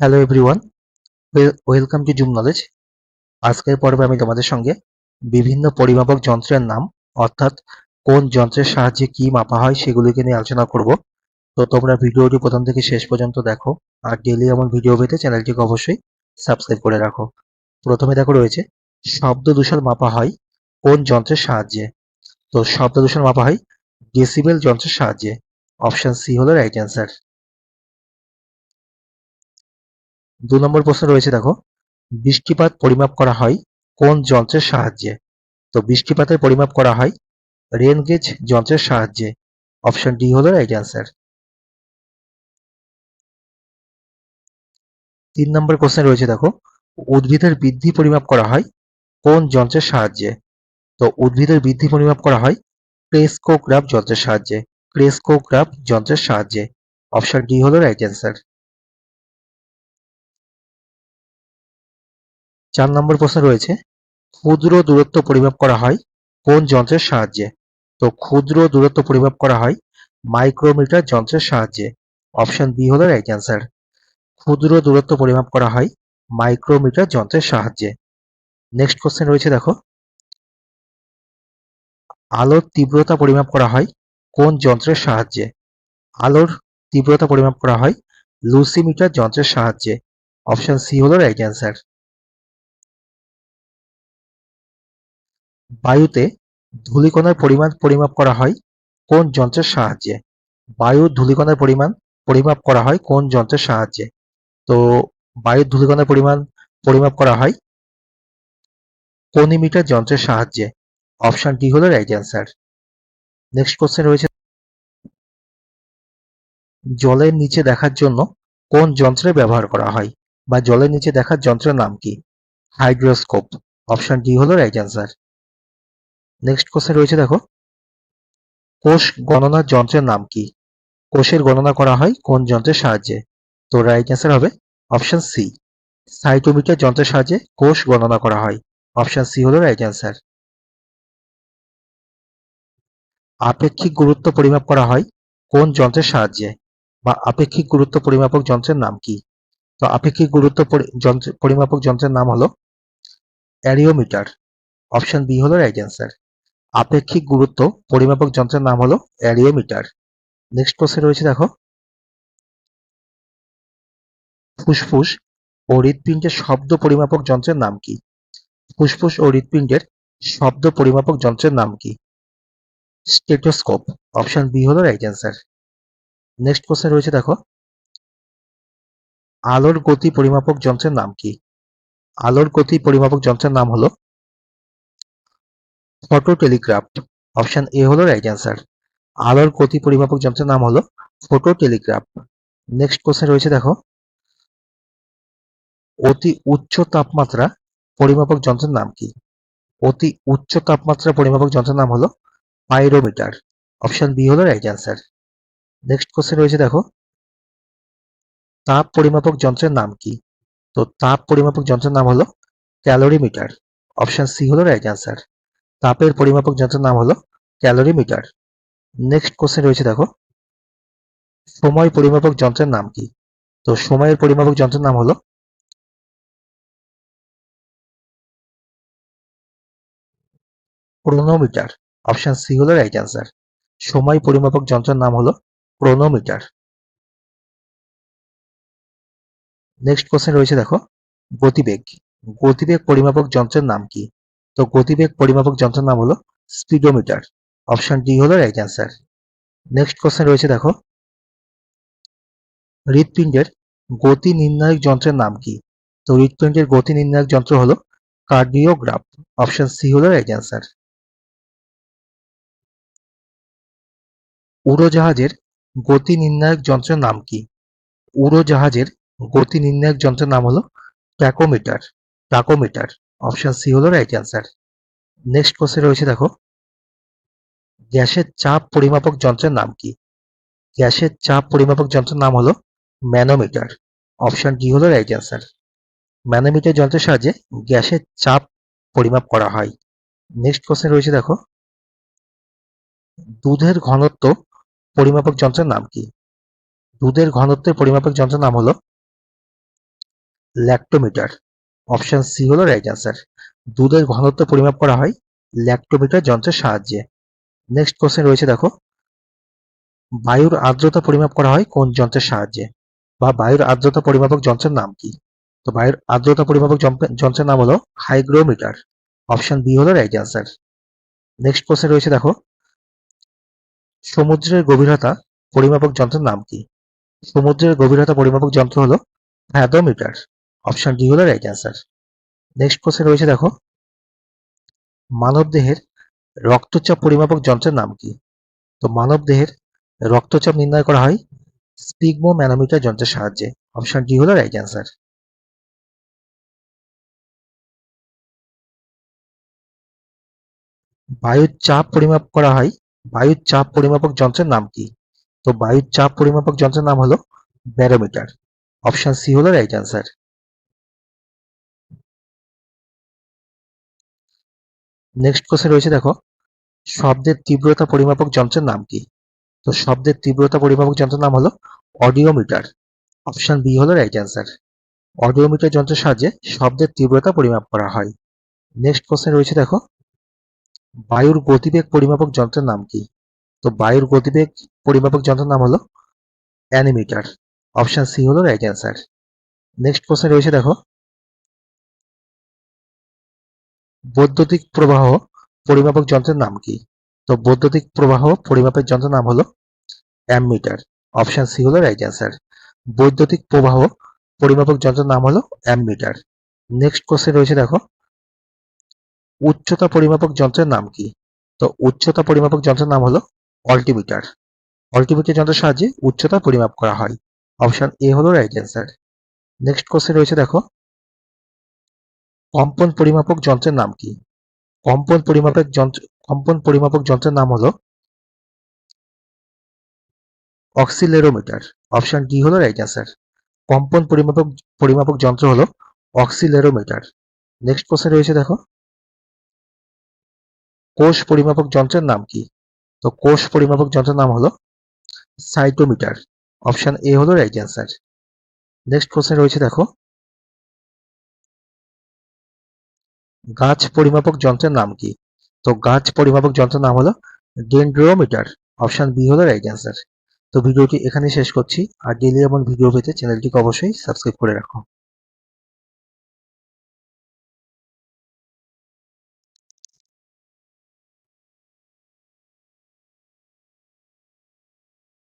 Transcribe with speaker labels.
Speaker 1: Hello everyone welcome to Zoom knowledge আজকের পর্বে আমি তোমাদের সঙ্গে বিভিন্ন পরিমাপক যন্ত্রের নাম, অর্থাৎ কোন যন্ত্রের সাহায্যে কি মাপা হয় সেগুলিকে নিয়ে আলোচনা করব। তো তোমরা ভিডিওটি প্রথম থেকে শেষ পর্যন্ত দেখো, আর ডেলি এমন ভিডিও পেতে চ্যানেলটিকে অবশ্যই সাবস্ক্রাইব করে রাখো। প্রথমে দেখো রয়েছে, শব্দ দূষণ মাপা হয় কোন যন্ত্রের সাহায্যে। তো শব্দ দূষণ মাপা হয় ডেসিবেল যন্ত্রের সাহায্যে। অপশন সি হলো রাইট অ্যান্সার দু নম্বর প্রশ্ন রয়েছে, দেখো। বৃষ্টিপাত পরিমাপ করা হয় কোন যন্ত্রের সাহায্যে? তো বৃষ্টিপাতের পরিমাপ করা হয় রেন গেজ যন্ত্রের সাহায্যে। অপশন ডি হলো রাইট অ্যান্সার। তিন নম্বর কোশ্চেন রয়েছে, দেখো। উদ্ভিদের বৃদ্ধি পরিমাপ করা হয় কোন যন্ত্রের সাহায্যে? তো উদ্ভিদের বৃদ্ধি পরিমাপ করা হয় ক্রেস্কোগ্রাফ যন্ত্রের সাহায্যে। ক্রেস্কোগ্রাফ যন্ত্রের সাহায্যে। অপশন ডি হলো রাইট অ্যান্সার। চার নম্বর প্রশ্ন রয়েছে, ক্ষুদ্র দূরত্ব পরিমাপ করা হয় কোন যন্ত্রের সাহায্যে? তো ক্ষুদ্র দূরত্ব পরিমাপ করা হয় মাইক্রোমিটার যন্ত্রের সাহায্যে। অপশন বি হলো রাইট অ্যান্সার। ক্ষুদ্র দূরত্ব পরিমাপ করা হয় মাইক্রোমিটার যন্ত্রের সাহায্যে। নেক্সট কোশ্চেন রয়েছে দেখো। আলোর তীব্রতা পরিমাপ করা হয় কোন যন্ত্রের সাহায্যে? আলোর তীব্রতা পরিমাপ করা হয় লুসিমিটার যন্ত্রের সাহায্যে। অপশন সি হলো রাইট অ্যান্সার। বায়ুতে ধূলিকণার পরিমাণ পরিমাপ করা হয় কোন যন্ত্রের সাহায্যে? বায়ুর ধূলিকণার পরিমাণ পরিমাপ করা হয় কোন যন্ত্রের সাহায্যে? তো বায়ুর ধূলিকণার পরিমাণ পরিমাপ করা হয় কনিমিটার যন্ত্রের সাহায্যে। অপশন ডি হলো রাইট অ্যান্সার। নেক্সট কোশ্চেন রয়েছে। জলের নিচে দেখার জন্য কোন যন্ত্রে ব্যবহার করা হয় বা জলের নিচে দেখার যন্ত্রের নাম কি? হাইড্রোস্কোপ অপশন ডি হলো রাইট অ্যান্সার। নেক্সট কোশ্চেন রয়েছে, দেখো। কোষ গণনার যন্ত্রের নাম কি? কোষের গণনা করা হয় কোন যন্ত্রের সাহায্যে? তো রাইট অ্যান্সার হবে অপশন সি সাইটোমিটার যন্ত্রের সাহায্যে কোষ গণনা করা হয়। অপশন সি হলো রাইট অ্যান্সার আপেক্ষিক গুরুত্ব পরিমাপ করা হয় কোন যন্ত্রের সাহায্যে? বা আপেক্ষিক গুরুত্ব পরিমাপক যন্ত্রের নাম কি? তো আপেক্ষিক গুরুত্ব পরিমাপক যন্ত্রের নাম হলো অ্যারিওমিটার। অপশন বি হলো রাইট অ্যান্সার আপেক্ষিক গুরুত্ব পরিমাপক যন্ত্রের নাম হলো অ্যারিওমিটার। নেক্সট প্রশ্নে রয়েছে দেখো, ফুসফুস ও হৃৎপিণ্ডের শব্দ পরিমাপক যন্ত্রের নাম কি? ফুসফুস ও হৃৎপিণ্ডের শব্দ পরিমাপক যন্ত্রের নাম কি? স্টেটোস্কোপ অপশন বি হলো রাইট অ্যান্সার। নেক্সট কোশ্চেন রয়েছে দেখো, আলোর গতি পরিমাপক যন্ত্রের নাম কি? আলোর গতি পরিমাপক যন্ত্রের নাম হলো ফটো টেলিগ্রাফ অপশন এ হলো রাইট অ্যান্সার আলোর গতি পরিমাপক যন্ত্রের নাম হলো ফটো টেলিগ্রাফ নেক্সট কোশ্চেন রয়েছে দেখো। অতি উচ্চ তাপমাত্রা পরিমাপক যন্ত্রের নাম কি? অতি উচ্চ তাপমাত্রা পরিমাপক যন্ত্রের নাম হলো পাইরোমিটার। অপশন বি হলো রাইট অ্যান্সার নেক্সট কোশ্চেন রয়েছে দেখো। তাপ পরিমাপক যন্ত্রের নাম কি? তো তাপ পরিমাপক যন্ত্রের নাম হলো ক্যালোরিমিটার। অপশন সি হলো রাইট অ্যান্সার তাপের পরিমাপক যন্ত্রের নাম হলো ক্যালোরিমিটার নেক্সট কোশ্চেন রয়েছে দেখো। সময় পরিমাপক যন্ত্রের নাম কি? তো সময়ের পরিমাপক যন্ত্রের নাম হলো ক্রোনোমিটার অপশন সি হলো রাইট অ্যান্সার সময় পরিমাপক যন্ত্রের নাম হলো ক্রোনোমিটার নেক্সট কোশ্চেন রয়েছে দেখো, গতিবেগ। গতিবেগ পরিমাপক যন্ত্রের নাম কি? তো গতিবেগ পরিমাপক যন্ত্রের নাম হলো স্পিডোমিটার। অপশন ডি হলো রাইট অ্যান্সার। নেক্সট কোশ্চেন রয়েছে, দেখো। হৃৎপিণ্ডের গতি নির্ণায়ক যন্ত্রের নাম কি? তো হৃৎপিণ্ডের গতি নির্ণায়ক যন্ত্র হলো কার্ডিওগ্রাফ। অপশন সি হলো রাইট অ্যান্সার। উড়োজাহাজের গতি নির্ণায়ক যন্ত্রের নাম কি? উড়োজাহাজের গতি নির্ণায়ক যন্ত্রের নাম হলো ট্যাকোমিটার। টাকোমিটার অপশন সি হলো রাইট অ্যান্সার নেক্সট কোশ্চেন রয়েছে, দেখো। গ্যাসের চাপ পরিমাপক যন্ত্রের নাম কি? গ্যাসের চাপ পরিমাপক যন্ত্রের নাম হলো ম্যানোমিটার। অপশন ডি হলো রাইট অ্যান্সার ম্যানোমিটার যন্ত্রের সাহায্যে গ্যাসের চাপ পরিমাপ করা হয়। নেক্সট কোশ্চেন রয়েছে, দেখো। দুধের ঘনত্ব পরিমাপক যন্ত্রের নাম কি? দুধের ঘনত্বের পরিমাপক যন্ত্রের নাম হলো ল্যাক্টোমিটার। অপশন সি হলো রাইট অ্যান্সার দুধের ঘনত্ব পরিমাপ করা হয় ল্যাক্টোমিটার যন্ত্রের সাহায্যে। নেক্সট কোশ্চেন রয়েছে দেখো। বায়ুর আর্দ্রতা পরিমাপ করা হয় কোন যন্ত্রের সাহায্যে? বা বায়ুর আর্দ্রতা পরিমাপক যন্ত্রের নাম কি? তো বায়ুর আর্দ্রতা পরিমাপক যন্ত্র- যন্ত্রের নাম হলো হাইগ্রোমিটার। অপশন বি হলো রাইট অ্যান্সার নেক্সট কোশ্চেন রয়েছে দেখো। সমুদ্রের গভীরতা পরিমাপক যন্ত্রের নাম কি? সমুদ্রের গভীরতা পরিমাপক যন্ত্র হলো ফ্যাদোমিটার। অপশন ডি হলো রাইট অ্যান্সার নেক্সট কোশ্চেন রয়েছে দেখো মানব দেহের রক্তচাপ পরিমাপক যন্ত্রের নাম কি? তো মানব দেহের রক্তচাপ নির্ণয় করা হয় স্পিগমো ম্যানোমিটার যন্ত্রের সাহায্যে। অপশন ডি হলো রাইট অ্যান্সার বায়ুর চাপ পরিমাপ করা হয় বায়ুর চাপ পরিমাপক যন্ত্রের নাম কি? তো বায়ুর চাপ পরিমাপক যন্ত্রের নাম হলো ব্যারোমিটার। অপশন সি হলো রাইট অ্যান্সার নেক্সট কোশ্চেন রয়েছে, দেখো। শব্দের তীব্রতা পরিমাপক যন্ত্রের নাম কি? তো শব্দের তীব্রতা পরিমাপক যন্ত্রের নাম হলো অডিওমিটার। অপশন বি হলো রাইট অ্যান্সার অডিওমিটার যন্ত্রের সাহায্যে শব্দের তীব্রতা পরিমাপ করা হয়। নেক্সট কোশ্চেন রয়েছে, দেখো। বায়ুর গতিবেগ পরিমাপক যন্ত্রের নাম কি? তো বায়ুর গতিবেগ পরিমাপক যন্ত্রের নাম হলো অ্যানিমিটার। অপশন সি হলো রাইট অ্যান্সার নেক্সট কোশ্চেন রয়েছে, দেখো। বৈদ্যুতিক প্রবাহ পরিমাপক যন্ত্রের নাম কি? তো বৈদ্যুতিক প্রবাহ পরিমাপের যন্ত্রের নাম হলো অ্যামমিটার অপশন সি হলো রাইট অ্যান্সার। বৈদ্যুতিক প্রবাহ পরিমাপক যন্ত্রের নাম হলো অ্যামমিটার নেক্সট কোশ্চেন রয়েছে দেখো। উচ্চতা পরিমাপক যন্ত্রের নাম কি? তো উচ্চতা পরিমাপক যন্ত্রের নাম হলো অল্টিমিটার। অল্টিমিটার যন্ত্রের সাহায্যে উচ্চতা পরিমাপ করা হয়। অপশন এ হলো রাইট অ্যান্সার। নেক্সট কোশ্চেন রয়েছে দেখো। কম্পন পরিমাপক যন্ত্রের নাম কি? কম্পন পরিমাপক যন্ত্র, কম্পন পরিমাপক যন্ত্রের নাম হলো অক্সিলেরোমিটার। অপশন ডি হলো রাইট অ্যান্সার কম্পন পরিমাপক পরিমাপক যন্ত্র হলো অক্সিলেরোমিটার। নেক্সট কোশ্চেন রয়েছে দেখো। কোষ পরিমাপক যন্ত্রের নাম কি? তো কোষ পরিমাপক যন্ত্রের নাম হলো সাইটোমিটার। অপশন এ হলো রাইট অ্যান্সার নেক্সট কোশ্চেন রয়েছে দেখো। গাছ পরিমাপক যন্ত্রের নাম কি? তো গাছ পরিমাপক যন্ত্রের নাম হলো ডেন্ড্রোমিটার অপশন বি হলো রাইট অ্যান্সার তো ভিডিওটি এখানেই শেষ করছি। আর ডেলি এমন ভিডিও পেতে চ্যানেলটিকে অবশ্যই সাবস্ক্রাইব করে রাখো।